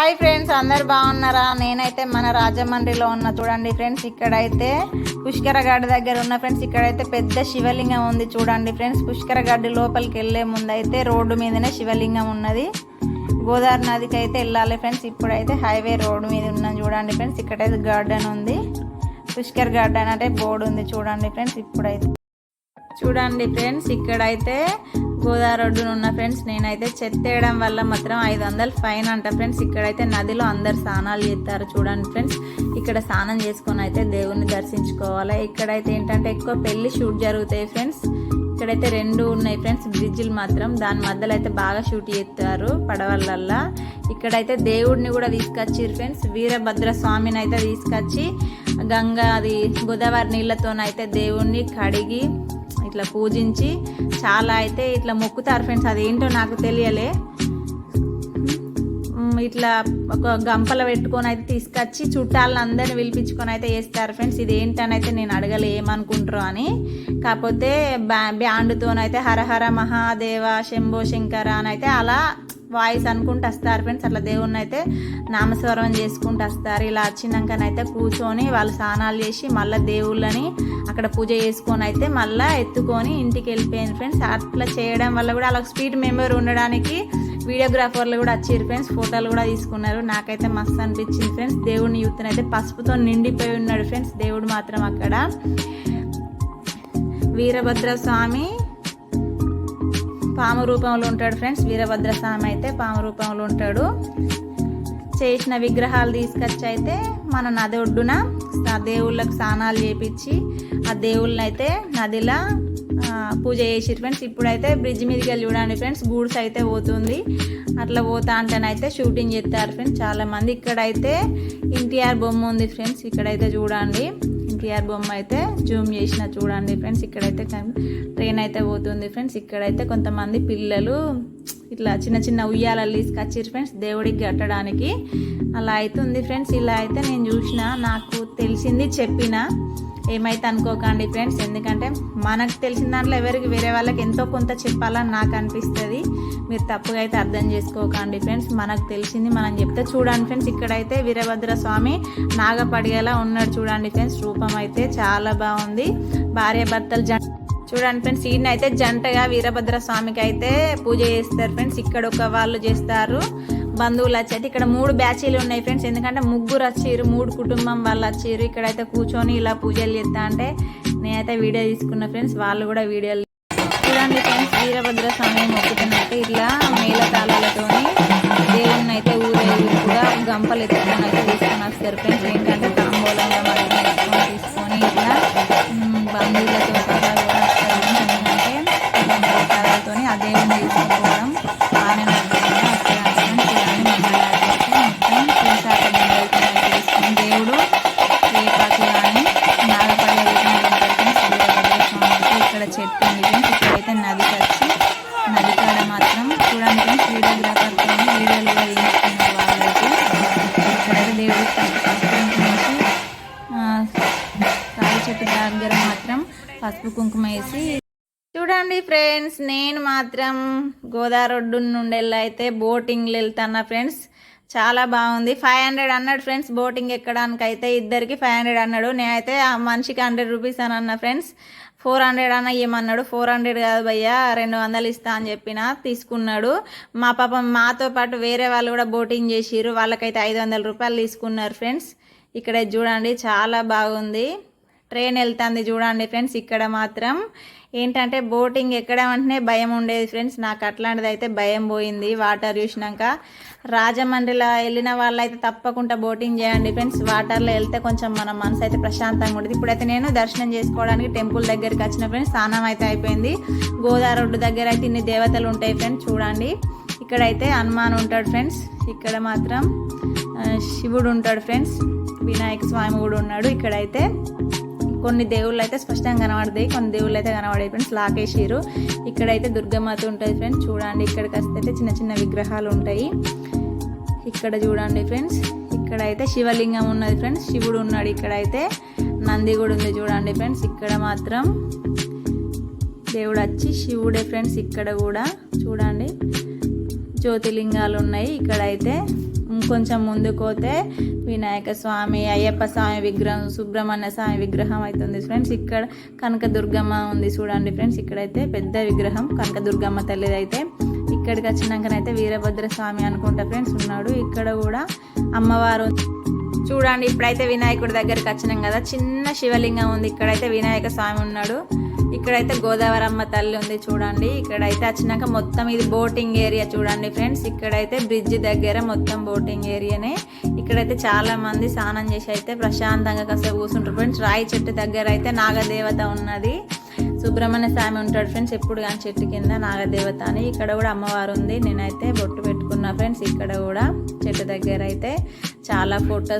Hi friends అందరు బాగున్నారా? నేనైతే మన రాజమండ్రిలో ఉన్న. చూడండి ఫ్రెండ్స్ ఇక్కడైతే పుష్కరగడ్డ దగ్గర ఉన్న ఫ్రెండ్స్ ఇక్కడైతే పెద్ద శివలింగం ఉంది చూడండి ఫ్రెండ్స్. పుష్కర గడ్డి లోపలికి వెళ్ళే ముందు అయితే రోడ్డు మీదనే శివలింగం ఉన్నది. గోదావరి నదికి అయితే వెళ్ళాలి ఫ్రెండ్స్. ఇప్పుడైతే హైవే రోడ్డు మీద ఉన్నాం చూడండి ఫ్రెండ్స్. ఇక్కడైతే గార్డెన్ ఉంది. పుష్కర్ గార్డెన్ అంటే బోర్డు ఉంది చూడండి ఫ్రెండ్స్. ఇప్పుడైతే చూడండి ఫ్రెండ్స్ ఇక్కడైతే గోదావరి ఒడ్డున ఉన్న ఫ్రెండ్స్ నేనైతే చెత్త వేయడం వల్ల మాత్రం ఐదు వందలు ఫైన్ అంట ఫ్రెండ్స్. ఇక్కడైతే నదిలో అందరు స్నానాలు చేస్తారు చూడండి ఫ్రెండ్స్. ఇక్కడ స్నానం చేసుకొని అయితే దేవుణ్ణి దర్శించుకోవాలి. ఇక్కడైతే ఏంటంటే ఎక్కువ పెళ్ళి షూట్ జరుగుతాయి ఫ్రెండ్స్. ఇక్కడైతే రెండు ఉన్నాయి ఫ్రెండ్స్ బ్రిడ్జిలు మాత్రం. దాని మధ్యలో అయితే బాగా షూట్ చేస్తారు పడవలల్లా. ఇక్కడైతే దేవుడిని కూడా తీసుకొచ్చారు ఫ్రెండ్స్. వీరభద్ర స్వామిని అయితే తీసుకొచ్చి గంగా అది గోదావరి నీళ్ళతోనైతే దేవుణ్ణి కడిగి ఇట్లా పూజించి చాలా అయితే ఇట్లా మొక్కుతారు ఫ్రెండ్స్ అదేంటో నాకు తెలియలే. ఇట్లా ఒక గంపల పెట్టుకొని అయితే తీసుకొచ్చి చుట్టాలను అందరిని పిలిపించుకొని అయితే వేస్తారు ఫ్రెండ్స్ ఇది ఏంటని అయితే నేను అడగలే ఏమనుకుంటారు అని. కాకపోతే బ్యా బ్యాండ్తోనైతే హరహర మహాదేవ శంభో శంకర అని అయితే అలా వాయిస్ అనుకుంటూ వస్తారు ఫ్రెండ్స్ అట్లా దేవుణ్ణి అయితే నామస్వరం చేసుకుంటూ వస్తారు. ఇలా వచ్చినాకనైతే కూర్చొని వాళ్ళు స్నానాలు చేసి మళ్ళీ దేవుళ్ళని అక్కడ పూజ చేసుకొని అయితే మళ్ళీ ఎత్తుకొని ఇంటికి వెళ్ళిపోయింది ఫ్రెండ్స్ అట్లా చేయడం వల్ల కూడా అలా స్పీడ్ మెంబర్ ఉండడానికి వీడియోగ్రాఫర్లు కూడా వచ్చారు ఫ్రెండ్స్ ఫోటోలు కూడా తీసుకున్నారు. నాకైతే మస్తు అనిపించింది ఫ్రెండ్స్ దేవుడిని యూత్ని అయితే పసుపుతో నిండిపోయి ఉన్నాడు ఫ్రెండ్స్ దేవుడు మాత్రం అక్కడ. వీరభద్ర స్వామి పాము రూపంలో ఉంటాడు ఫ్రెండ్స్. వీరభద్ర స్వామి అయితే పాము రూపంలో ఉంటాడు. చేసిన విగ్రహాలు తీసుకొచ్చి అయితే మన నది ఒడ్డున ఆ దేవుళ్ళకు స్నానాలు చేపించి ఆ దేవుళ్ళని అయితే నదిలా పూజ చేసిరు ఫ్రెండ్స్. ఇప్పుడైతే బ్రిడ్జ్ మీదకి వెళ్ళి చూడండి ఫ్రెండ్స్. గూడ్స్ అయితే పోతుంది. అట్లా పోతా అంటేనైతే షూటింగ్ చేస్తారు ఫ్రెండ్స్. చాలామంది ఇక్కడైతే ఎన్టీఆర్ బొమ్మ ఉంది ఫ్రెండ్స్. ఇక్కడైతే చూడండి. ఎన్టీఆర్ బొమ్మ అయితే జూమ్ చేసిన చూడండి ఫ్రెండ్స్. ఇక్కడైతే ట్రైన్ అయితే పోతుంది ఫ్రెండ్స్. ఇక్కడైతే కొంతమంది పిల్లలు ఇట్లా చిన్న చిన్న ఉయ్యాలలు తీసుకొచ్చారు ఫ్రెండ్స్ దేవుడికి కట్టడానికి. అలా అవుతుంది ఫ్రెండ్స్. ఇలా అయితే నేను చూసిన నాకు తెలిసింది చెప్పిన. ఏమైతే అనుకోకండి ఫ్రెండ్స్. ఎందుకంటే మనకు తెలిసిన దాంట్లో ఎవరికి వేరే వాళ్ళకి ఎంతో కొంత చెప్పాలని నాకు అనిపిస్తుంది. మీరు తప్పుగా అయితే అర్థం చేసుకోకండి ఫ్రెండ్స్. మనకు తెలిసింది మనం చెప్తే చూడండి ఫ్రెండ్స్. ఇక్కడైతే వీరభద్ర స్వామి నాగపడిగేలా ఉన్నాడు చూడండి ఫ్రెండ్స్. రూపం అయితే చాలా బాగుంది. భార్య భర్తలు జంట చూడండి ఫ్రెండ్స్ ఈయన అయితే జంటగా వీరభద్ర స్వామికి అయితే పూజ చేస్తారు ఫ్రెండ్స్. ఇక్కడ ఒక వాళ్ళు చేస్తారు బంధువులు వచ్చి ఇక్కడ మూడు బ్యాచీలు ఉన్నాయి ఫ్రెండ్స్ ఎందుకంటే ముగ్గురు వచ్చారు మూడు కుటుంబం వాళ్ళు వచ్చారు. ఇక్కడైతే కూర్చొని ఇలా పూజలు చేస్తా అంటే నేనైతే వీడియో తీసుకున్న ఫ్రెండ్స్ వాళ్ళు కూడా వీడియోలు చూడండి ఫ్రెండ్స్ వీరభద్ర స్వామి మొక్కుతున్నట్టు ఇట్లా మేళతాళాలతోని దేవుణ్ణి అయితే ఊరేగి కూడా గంపలు ఎత్తుకొని అయితే తీసుకొని వస్తారు ఫ్రెండ్స్. ఏంటంటే తాంబూలంగా మరి వాళ్ళైతే ఇక్కడైతే చెట్టు దగ్గర మాత్రం పసుపు కుంకుమ వేసి చూడండి ఫ్రెండ్స్ నేను మాత్రం గోదావరి ఒడ్డు నుండి అయితే బోటింగ్లు వెళ్తాను ఫ్రెండ్స్. చాలా బాగుంది. ఫైవ్ హండ్రెడ్ అన్నాడు ఫ్రెండ్స్ బోటింగ్ ఎక్కడానికి అయితే ఇద్దరికి ఫైవ్ హండ్రెడ్ అన్నాడు. నేనైతే ఆ మనిషికి హండ్రెడ్ రూపీస్ అని అన్న ఫ్రెండ్స్. ఫోర్ హండ్రెడ్ అన్న ఇవ్వమన్నాడు ఫోర్ హండ్రెడ్ కాదు భయ్యా రెండు వందలు ఇస్తా అని చెప్పిన తీసుకున్నాడు. మా పాపం మాతో పాటు వేరే వాళ్ళు కూడా బోటింగ్ చేసిర్రు. వాళ్ళకైతే ఐదు వందల రూపాయలు తీసుకున్నారు ఫ్రెండ్స్. ఇక్కడ చూడండి చాలా బాగుంది. ట్రైన్ వెళ్తుంది చూడండి ఫ్రెండ్స్ ఇక్కడ మాత్రం. ఏంటంటే బోటింగ్ ఎక్కడం అంటేనే భయం ఉండేది ఫ్రెండ్స్. నాకు అట్లాంటిది అయితే భయం పోయింది. వాటర్ చూసినాక రాజమండ్రిలో వెళ్ళిన వాళ్ళైతే తప్పకుండా బోటింగ్ చేయండి ఫ్రెండ్స్. వాటర్లో వెళ్తే కొంచెం మన మనసు అయితే ప్రశాంతంగా ఉంటుంది. ఇప్పుడైతే నేను దర్శనం చేసుకోవడానికి టెంపుల్ దగ్గరికి వచ్చిన ఫ్రెండ్స్. స్నానం అయితే అయిపోయింది. గోదావరి రోడ్డు దగ్గర అయితే ఇన్ని దేవతలు ఉంటాయి ఫ్రెండ్స్ చూడండి. ఇక్కడైతే హనుమాన్ ఉంటాడు ఫ్రెండ్స్. ఇక్కడ మాత్రం శివుడు ఉంటాడు ఫ్రెండ్స్. వినాయక స్వామి కూడా ఉన్నాడు ఇక్కడైతే. కొన్ని దేవుళ్ళు అయితే స్పష్టంగా కనబడతాయి కొన్ని దేవుళ్ళు అయితే కనబడే ఫ్రెండ్స్ లాకేసిరు ఇక్కడైతే దుర్గమాత ఉంటుంది ఫ్రెండ్స్ చూడండి ఇక్కడికి వస్తే చిన్న చిన్న విగ్రహాలు ఉంటాయి. ఇక్కడ చూడండి ఫ్రెండ్స్ ఇక్కడైతే శివలింగం ఉన్నది ఫ్రెండ్స్ శివుడు ఉన్నాడు ఇక్కడైతే. నంది కూడా ఉంది చూడండి ఫ్రెండ్స్ ఇక్కడ మాత్రం దేవుడు వచ్చి శివుడే ఫ్రెండ్స్ ఇక్కడ కూడా. చూడండి జ్యోతిలింగాలు ఉన్నాయి ఇక్కడైతే. కొంచెం ముందుకు పోతే వినాయక స్వామి అయ్యప్ప స్వామి విగ్రహం సుబ్రహ్మణ్య స్వామి విగ్రహం అవుతుంది ఫ్రెండ్స్. ఇక్కడ కనకదుర్గమ్మ ఉంది చూడండి ఫ్రెండ్స్. ఇక్కడైతే పెద్ద విగ్రహం కనకదుర్గమ్మ తల్లిదైతే ఇక్కడికి వచ్చినాకనైతే వీరభద్ర స్వామి అనుకుంటా ఫ్రెండ్స్ ఉన్నాడు. ఇక్కడ కూడా అమ్మవారు చూడండి ఇప్పుడైతే వినాయకుడి దగ్గరికి వచ్చినాం కదా. చిన్న శివలింగం ఉంది. ఇక్కడైతే వినాయక స్వామి ఉన్నాడు. ఇక్కడైతే గోదావరి అమ్మ తల్లి ఉంది చూడండి. ఇక్కడైతే వచ్చినాక మొత్తం ఇది బోటింగ్ ఏరియా చూడండి ఫ్రెండ్స్. ఇక్కడైతే బ్రిడ్జ్ దగ్గర మొత్తం బోటింగ్ ఏరియానే. ఇక్కడైతే చాలా మంది స్నానం చేసి అయితే ప్రశాంతంగా కాసేపు కూర్చుంటారు ఫ్రెండ్స్. రాయి చెట్టు దగ్గర అయితే నాగదేవత ఉన్నది. సుబ్రహ్మణ్య స్వామి ఉంటాడు ఫ్రెండ్స్ ఎప్పుడు కానీ చెట్టు కింద నాగదేవత అని. ఇక్కడ కూడా అమ్మవారు ఉంది. నేనైతే బొట్టు పెట్టుకున్నా ఫ్రెండ్స్. ఇక్కడ కూడా చెట్టు దగ్గర అయితే చాలా ఫొటోస్